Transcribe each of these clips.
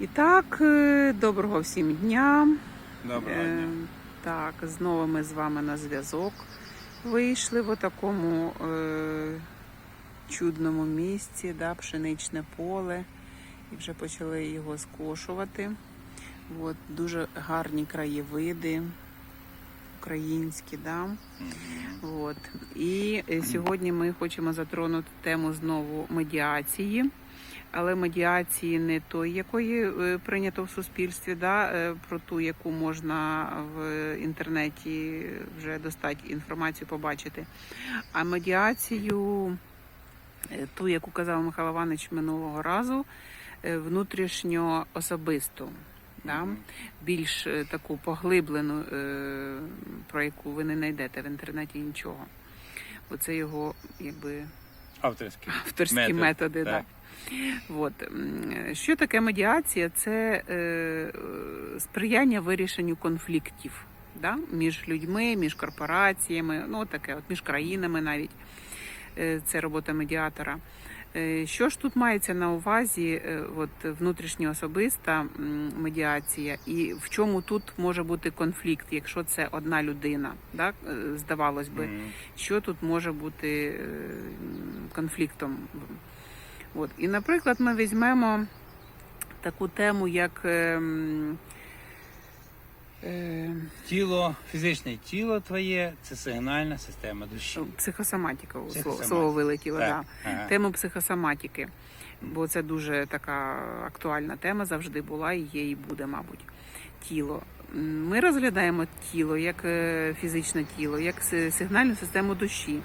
І так, е, доброго всім дня. Доброго Е, дня. Так, знову ми з вами на зв'язок вийшли в такому е, чудному місці, да, пшеничне поле, і вже почали його скошувати. От, дуже гарні краєвиди, українські, да. От. І е, сьогодні ми хочемо затронути тему знову медіації. Але медіації не той, якої е, прийнято в суспільстві, да, е, про ту, яку можна в інтернеті вже достати інформацію побачити. А медіацію, е, ту, яку казав Михайло Іванович минулого разу, внутрішньо особисту. Да? Більш таку поглиблену, про яку ви не знайдете в інтернеті нічого. Бо це його якби Авторський. авторські методи. методи. так. так. От. Що таке медіація? Це е, е, сприяння вирішенню конфліктів да? між людьми, між корпораціями, ну таке, от між країнами навіть. Е, Це робота медіатора. Е, Що ж тут мається на увазі, е, от внутрішньоособиста медіація, і в чому тут може бути конфлікт, якщо це одна людина? Да? Е, Здавалось би, що тут може бути конфліктом. От. І, наприклад, ми візьмемо таку тему, як ем, Тіло, фізичне тіло твоє це сигнальна система душі. психосоматика, слово, Психосоматика. слово вилетіло. Да. Ага. Тему психосоматики. Бо це дуже така актуальна тема завжди була і є, і буде, мабуть. Тіло. Ми розглядаємо тіло як е, фізичне тіло, як сигнальну систему душі.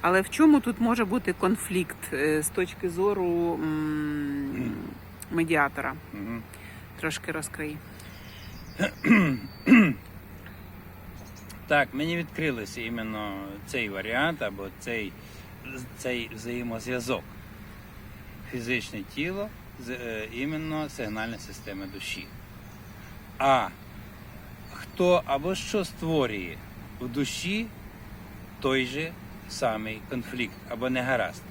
Але в чому тут може бути конфлікт е, з точки зору м, медіатора? Мгм. Трошки розкрий. Так, мені відкрилося іменно цей варіант або цей, цей взаємозв'язок. Фізичне тіло з е, іменно сигнальна система душі. А хто або що створює в душі той же самий конфлікт або негаразд.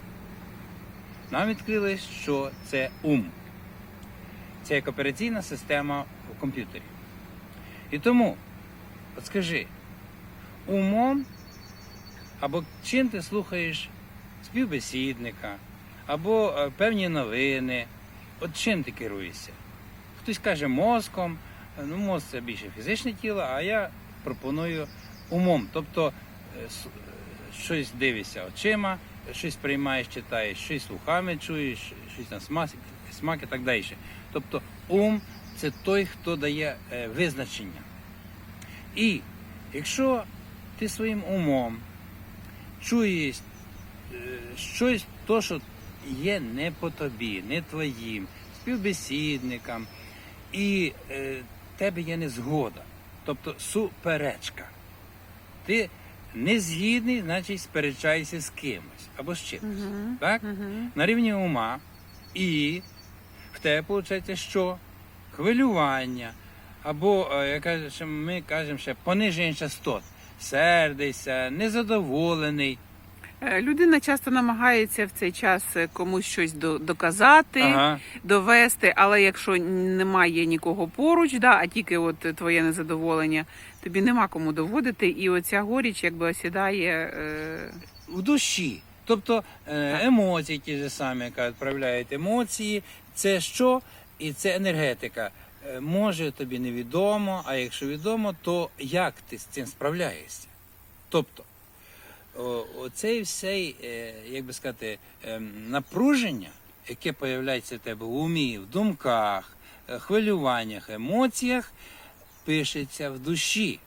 Нам відкрилось, що це ум. Це як операційна система в комп'ютері. І тому, от скажи, умом або чим ти слухаєш співбесідника, або е, певні новини, от чим ти керуєшся? Хтось каже мозком, е, ну мозк це більше фізичне тіло, а я пропоную умом. Тобто е, щось дивишся очима, щось приймаєш, читаєш, щось вухами чуєш, щось на смак, смак і так далі. Тобто ум це той, хто дає е, визначення. І якщо ти своїм умом чуєш е, щось, то, що є не по тобі, не твоїм, співбесідникам, і е, тебе є незгода, тобто суперечка. Ти не згідний, значить сперечаєшся з кимось або з чимось. Угу. Так? Угу. на рівні ума, і в тебе виходить що? Хвилювання. Або, е, як ми кажемо ще пониження частот. Сердишся, незадоволений. Е, Людина часто намагається в цей час е, комусь щось доказати, Ага. довести, але якщо немає нікого поруч, да, а тільки от твоє незадоволення, тобі нема кому доводити, і оця горіч якби осідає. Е... В душі. Тобто е, емоції ті ж самі, яка відправляють емоції, це що? І це енергетика. Е, Може тобі невідомо, а якщо відомо, то як ти з цим справляєшся? Тобто, оцей всей, е, як би сказати, ем, напруження, яке появляється в тебе в умі, в думках, е, хвилюваннях, емоціях, пишеться в душі.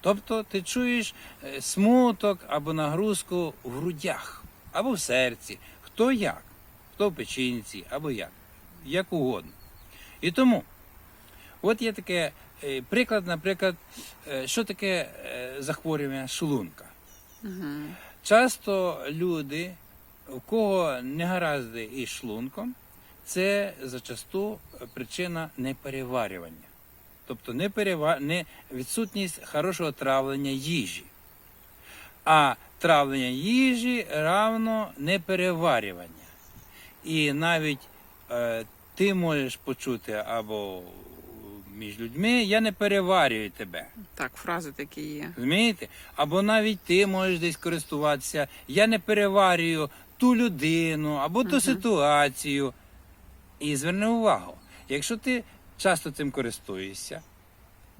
Тобто ти чуєш смуток або нагрузку в грудях, або в серці, хто як, хто в печінці, або як, як угодно. І тому, от є таке е, приклад, наприклад, е, що таке е, захворювання шлунка. Угу. Часто люди, у кого негаразди із шлунком, це зачасту причина непереварювання. Тобто не перева... не відсутність хорошого травлення їжі. А травлення їжі равно непереварювання. І навіть ти можеш почути або між людьми, я не переварюю тебе. Так, фрази такі є. Розумієте? Або навіть ти можеш десь користуватися. Я не переварюю ту людину або ту Мгм. ситуацію. І зверни увагу, якщо ти часто цим користуєшся,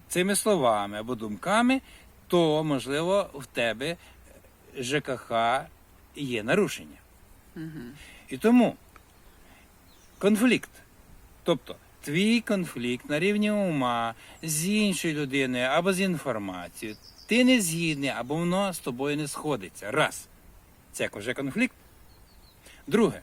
цими словами або думками, то можливо в тебе ЖКХ є нарушення. Угу. І тому конфлікт, тобто твій конфлікт на рівні ума з іншою людиною або з інформацією, ти не згідний, або воно з тобою не сходиться. Раз. Це вже конфлікт. Друге.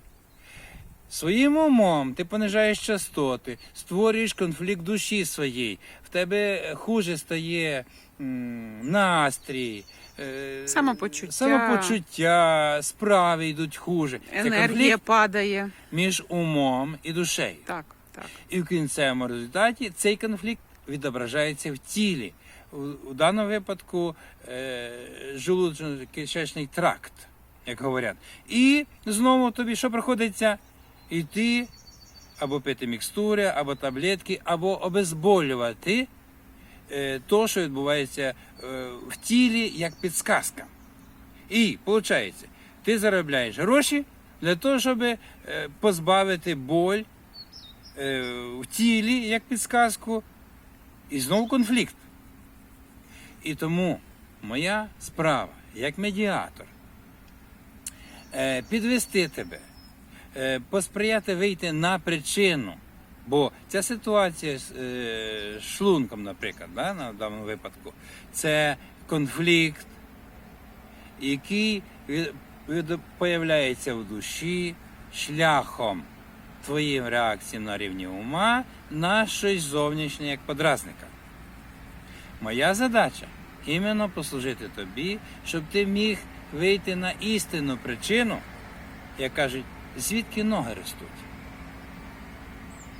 Своїм умом ти понижаєш частоти, створюєш конфлікт душі своєї, в тебе хуже стає м, настрій, е, Самопочуття. самопочуття, справи йдуть хуже. Це Енергія конфлікт падає. між умом і душею. Так, так. І в кінцевому результаті цей конфлікт відображається в тілі. У, у даному випадку е, желудочно-кишечний тракт, як говорять. І знову тобі що приходиться? Йти або пити мікстури, або таблетки, або обезболювати е, то, що відбувається е, в тілі, як підсказка. І виходить, ти заробляєш гроші для того, щоб е, позбавити боль в тілі, як підсказку, і знову конфлікт. І тому моя справа як медіатор підвести тебе, посприяти вийти на причину. Бо ця ситуація з е, шлунком, наприклад, да, на даному випадку, це конфлікт, який від, появляється в душі шляхом твоїм реакцій на рівні ума на щось зовнішнє як подразника. Моя задача іменно послужити тобі, щоб ти міг вийти на істинну причину, як кажуть, звідки ноги ростуть.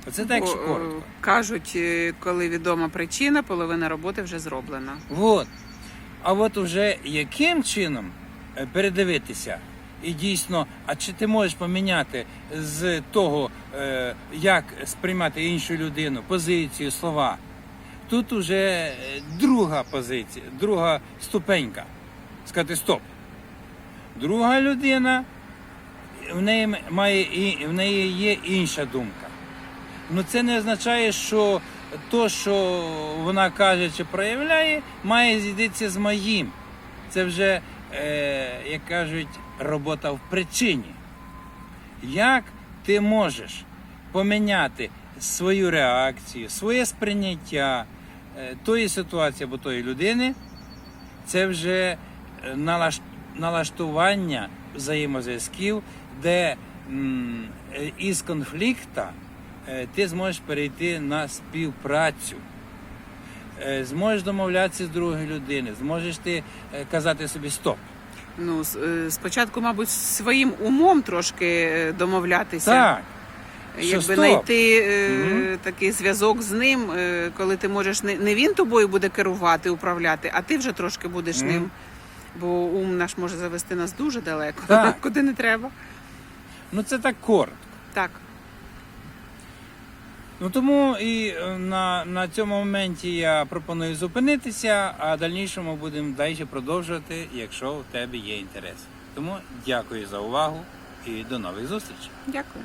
Оце так, Бо, якщо е, коротко. Кажуть, е, коли відома причина, половина роботи вже зроблена. Вот. А от уже яким чином е, передивитися? І дійсно, а чи ти можеш поміняти з того, як сприймати іншу людину, позицію, слова? Тут уже е, друга позиція, друга ступенька. Сказати стоп. Друга людина, в неї має і в неї є інша думка. Ну це не означає, що то, що вона каже чи проявляє, має зійдитися з моїм. Це вже, е, як кажуть, робота в причині. Як ти можеш поміняти свою реакцію, своє сприйняття е, тої ситуації або тої людини, це вже е, налаш- налаштування взаємозв'язків, де із конфлікта е, ти зможеш перейти на співпрацю. Е, Зможеш домовлятися з другою людиною, зможеш ти е, казати собі стоп. Ну, спочатку, мабуть, своїм умом трошки домовлятися. Так, Якби знайти Мгм. такий зв'язок з ним, коли ти можеш не, він тобою буде керувати, управляти, а ти вже трошки будеш Мгм. ним. Бо ум наш може завести нас дуже далеко, Так. куди не треба. ну це так коротко. Так. Ну тому і е, на, на цьому моменті я пропоную зупинитися, а дальнішому будемо далі продовжувати, якщо у тебе є інтерес. Тому дякую за увагу і до нових зустрічей. Дякую.